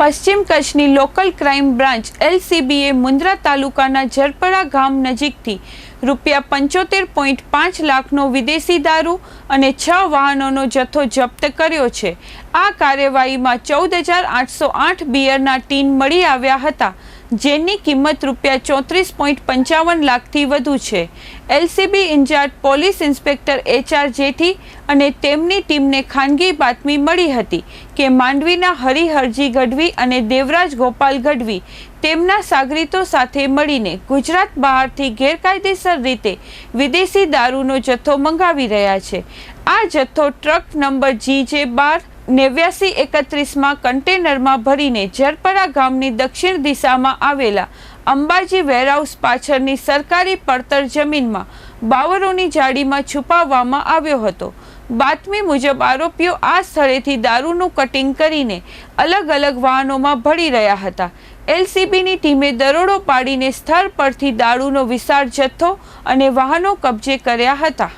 પશ્ચિમ કચ્છની local crime branch એલસીબીએ મુન્દ્રા તાલુકાના જરપરા ગામ નજીકથી રૂપિયા પંચોતેર પોઈન્ટ પાંચ લાખનો વિદેશી દારૂ અને છ વાહનોનો જથ્થો જપ્ત કર્યો છે. આ કાર્યવાહીમાં ચૌદ હજાર આઠસો આઠ બિયરના ટીન મળી આવ્યા હતા. જેની કિંમત રૂપિયા ચોત્રીસ પોઈન્ટ પંચાવન લાખથી વધુ છે. LCB incharge police inspector HR Jethi અને તેમની ટીમને ખાનગી બાતમી મળી હતી કે માંડવીના હરિહરજી ગઢવી અને દેવરાજ ગોપાલ ગઢવી તેમના સાગરીતો સાથે મળીને ગુજરાત બહારથી ગેરકાયદેસર રીતે વિદેશી દારૂનો જથ્થો મંગાવી રહ્યા છે. આ જથ્થો ટ્રક નંબર જી જે બાર નેવ્યાસી એકત્રીસમાં કન્ટેનરમાં ભરીને જરપરા ગામની દક્ષિણ દિશામાં આવેલા અંબાજી વેરહાઉસ પાછળની સરકારી પડતર જમીનમાં બાવરોની જાળીમાં છુપાવવામાં આવ્યો હતો. બાતમી મુજબ આરોપીઓ આ સ્થળેથી દારૂનું કટિંગ કરીને અલગ અલગ વાહનોમાં ભળી રહ્યા હતા. એલસીબીની ટીમે દરોડો પાડીને સ્થળ પરથી દારૂનો વિશાળ જથ્થો અને વાહનો કબજે કર્યા હતા.